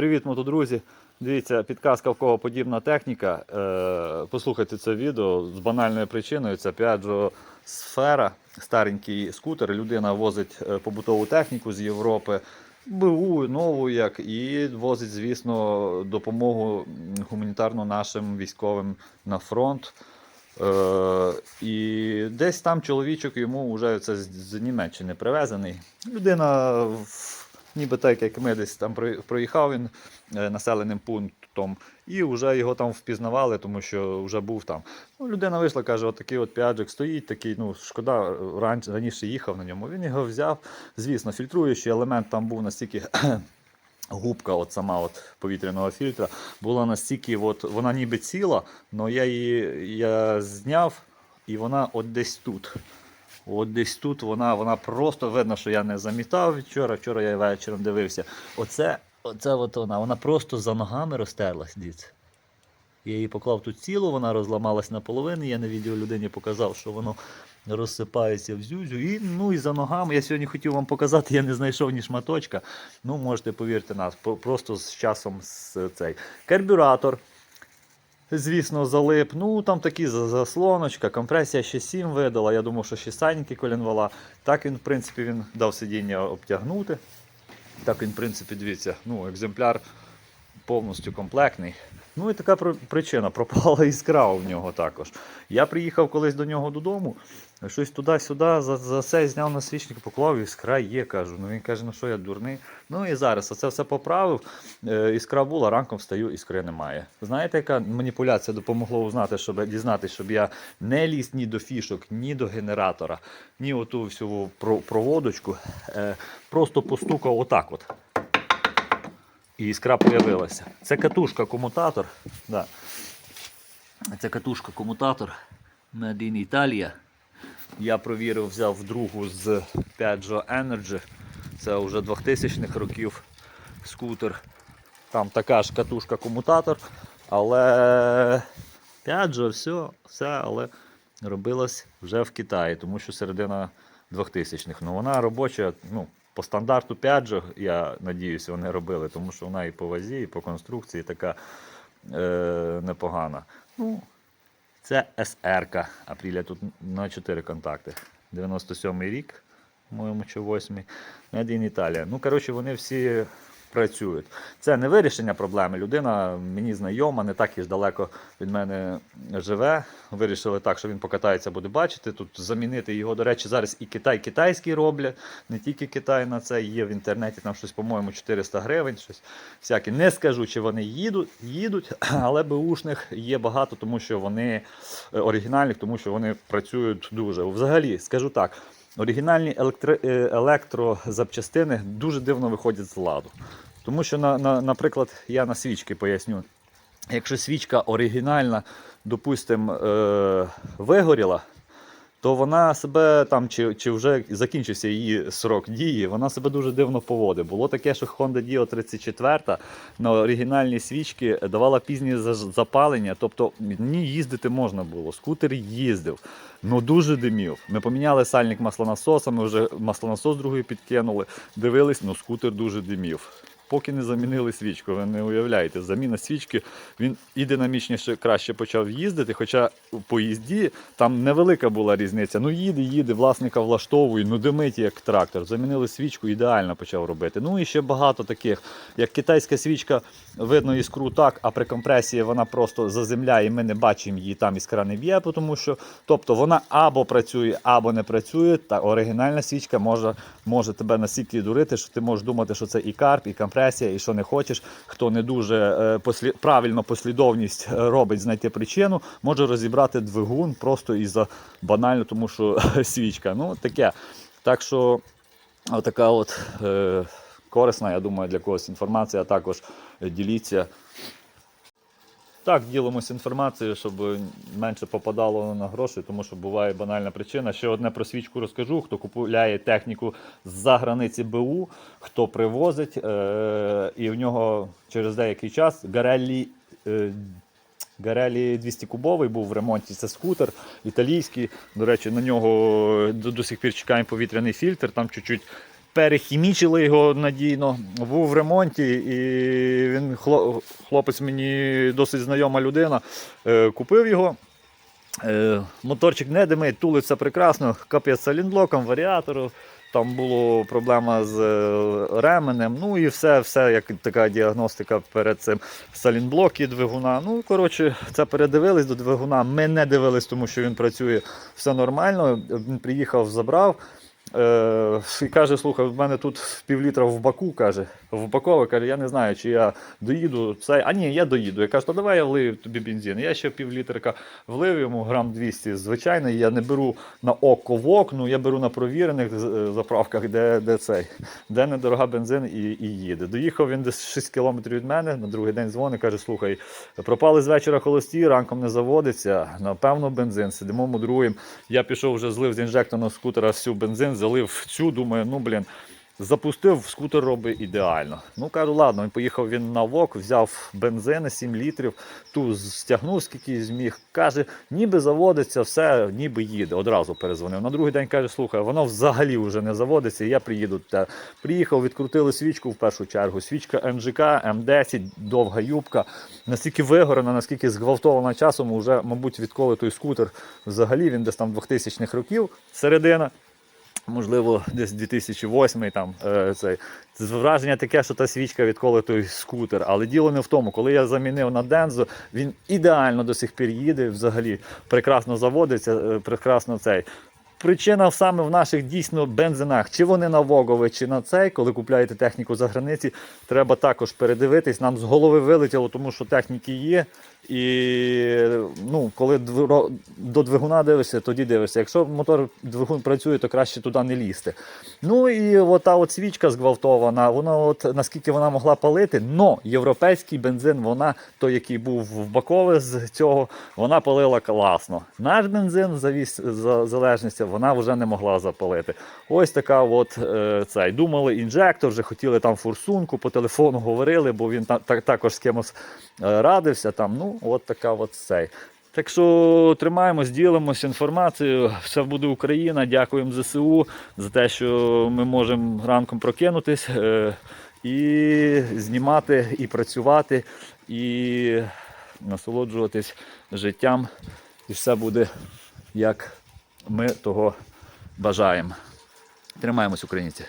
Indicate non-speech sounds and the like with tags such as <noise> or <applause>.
Привіт, мотодрузі! Дивіться, підказка в кого подібна техніка. Е, послухайте це відео з банальною причиною. Це Piaggio сфера, старенький скутер. Людина возить е, побутову техніку з Європи, БУ, нову як, і возить, звісно, допомогу гуманітарну нашим військовим на фронт. Е, і десь там чоловічок йому вже це з Німеччини привезений. Людина, в- ніби так, як ми десь там проїхав він е, населеним пунктом, і вже його там впізнавали, тому що вже був там. Ну, людина вийшла, каже, от такий от п'яджик стоїть, такий, ну, шкода, раніше їхав на ньому. Він його взяв. Звісно, фільтруючий елемент там був настільки. <clears throat> Губка, от сама от повітряного фільтра, була настільки, от, вона ніби ціла, але я її я зняв, і вона от десь тут. От десь тут вона, вона просто видно, що я не замітав вчора. Вчора я вечором дивився. Оце, оце от вона, вона просто за ногами розтерлась, дивіться. Я її поклав тут цілу, вона розламалась наполовину. Я на відео людині показав, що воно розсипається в зюзю. І, ну, і за ногами. Я сьогодні хотів вам показати, я не знайшов ні шматочка. Ну, можете повірте нас, просто з часом з цей. Карбюратор. Звісно, залип. Ну там такі заслоночка, компресія ще 7 видала. Я думав, що ще саньки колінвала. Так він, в принципі, він дав сидіння обтягнути. Так він, в принципі, дивіться, ну, екземпляр повністю комплектний. Ну і така причина, пропала іскра у нього також. Я приїхав колись до нього додому, щось туди-сюди, за, за все зняв на свічник, поклав, іскра є, кажу. Ну він каже, ну що я дурний. Ну і зараз оце все поправив. Е, іскра була, ранком встаю, іскри немає. Знаєте, яка маніпуляція допомогла узнати, щоб дізнатися, щоб я не ліз ні до фішок, ні до генератора, ні оту всю проводочку. Е, просто постукав отак от і іскра появилася. Це катушка комутатор. Да. Це катушка комутатор Made in Italia. Я провірив, взяв другу з Piaggio Energy. Це вже 2000-х років скутер. Там така ж катушка комутатор, але Piaggio, все, все, але робилась вже в Китаї, тому що середина 2000-х. Ну вона робоча, ну, по стандарту 5, я надіюся, вони робили, тому що вона і по вазі, і по конструкції така е, непогана. Ну, це СР-ка. Апріля тут на 4 контакти. 97-й рік, по-моєму, чи 8-й. Made in Italia. Ну, коротше, вони всі працюють. Це не вирішення проблеми. Людина мені знайома, не так і ж далеко від мене живе. Вирішили так, що він покатається, буде бачити. Тут замінити його, до речі, зараз і Китай китайський роблять, не тільки Китай на це є в інтернеті, там щось, по-моєму, 400 гривень, щось всяке. Не скажу, чи вони їдуть, їдуть, <clears throat> але беушних є багато, тому що вони е, оригінальних, тому що вони працюють дуже. Взагалі, скажу так. Оригінальні електро, е, електрозапчастини дуже дивно виходять з ладу. Тому що, на, на, наприклад, я на свічки поясню. Якщо свічка оригінальна, допустимо, е, вигоріла, то вона себе там, чи, чи вже закінчився її срок дії, вона себе дуже дивно поводить. Було таке, що Honda Dio 34 на оригінальні свічки давала пізні запалення, тобто ні їздити можна було. Скутер їздив, ну дуже димів. Ми поміняли сальник маслонасоса, ми вже маслонасос другий підкинули, дивились, ну скутер дуже димів. Поки не замінили свічку, ви не уявляєте, заміна свічки він і динамічніше краще почав їздити, хоча по їзді там невелика була різниця. Ну їде, їде, власника влаштовує, ну димить як трактор. Замінили свічку, ідеально почав робити. Ну і ще багато таких. Як китайська свічка, видно іскру так, а при компресії вона просто заземляє, і ми не бачимо її, там іскра не б'є, тому що тобто вона або працює, або не працює. Та оригінальна свічка може, може тебе настільки дурити, що ти можеш думати, що це і карп, і компресія, і що не хочеш. Хто не дуже е, послі... правильно послідовність е, робить знайти причину, може розібрати двигун просто із-за банально, тому що <laughs> свічка. Ну таке. Так що отака от е, корисна, я думаю, для когось інформація. Також е, діліться. Так, ділимося інформацією, щоб менше попадало на гроші, тому що буває банальна причина. Ще одне про свічку розкажу. Хто купує техніку з-за границі БУ, хто привозить, е- і в нього через деякий час Гареллі. Е- Гарелі 200 кубовий був в ремонті. Це скутер італійський. До речі, на нього до, до сих пір чекаємо повітряний фільтр. Там чуть-чуть перехімічили його надійно. Був в ремонті, і він хлопець мені досить знайома людина. е, Купив його. Е, Моторчик не димить, тулиться прекрасно, капець салінблоком, варіатору. Там була проблема з е, ременем, ну і все, все як така діагностика перед цим салінблоки двигуна. Ну, коротше, це передивились до двигуна. Ми не дивились, тому що він працює все нормально. Він приїхав, забрав. Е, і каже, слухай, в мене тут півлітра в баку, каже, в бакове, каже, я не знаю, чи я доїду. Це... А ні, я доїду. Я кажу, то давай я влию тобі бензин. Я ще півлітрика влив йому, грам 200 звичайний. Я не беру на око в окну, я беру на провірених е, заправках, де, де цей, де недорога бензин і, і їде. Доїхав він десь 6 кілометрів від мене, на другий день дзвонить, каже, слухай, пропали з вечора холості, ранком не заводиться, напевно, бензин. Сидимо мудруємо. Я пішов вже злив з інжекторного скутера всю бензин, залив цю, думаю, ну блін. Запустив, скутер робить ідеально. Ну кажу, ладно, поїхав він на вок, взяв бензин 7 літрів, ту стягнув скільки зміг. Каже, ніби заводиться, все, ніби їде. Одразу перезвонив. На другий день каже, слухай, воно взагалі вже не заводиться, я приїду. Приїхав, відкрутили свічку в першу чергу. Свічка МЖК, М10, довга юбка. Настільки вигорена, наскільки зґвалтована часом, уже, мабуть, відколи той скутер взагалі він десь там 2000-х років, середина можливо, десь 2008 там е, цей. Враження таке, що та свічка відколи той скутер. Але діло не в тому, коли я замінив на Дензо, він ідеально до сих пір їде, взагалі прекрасно заводиться, е, прекрасно цей. Причина саме в наших дійсно бензинах, чи вони на Вогове, чи на цей, коли купляєте техніку за границі, треба також передивитись. Нам з голови вилетіло, тому що техніки є. І ну, коли до двигуна дивишся, тоді дивишся. Якщо мотор двигун працює, то краще туди не лізти. Ну і ота от свічка зґвалтована, вона от наскільки вона могла палити, но європейський бензин, вона той, який був в бакове з цього, вона палила класно. Наш бензин завіс за залежності, вона вже не могла запалити. Ось така от е, цей. Думали інжектор, вже хотіли там форсунку, по телефону говорили, бо він та, та- також з кимось е, радився. Там, ну, от така от цей. Так що тримаємось, ділимось інформацією. Все буде Україна. Дякуємо ЗСУ за те, що ми можемо ранком прокинутись е, і знімати, і працювати, і насолоджуватись життям. І все буде як ми того бажаємо. Тримаємось, українці.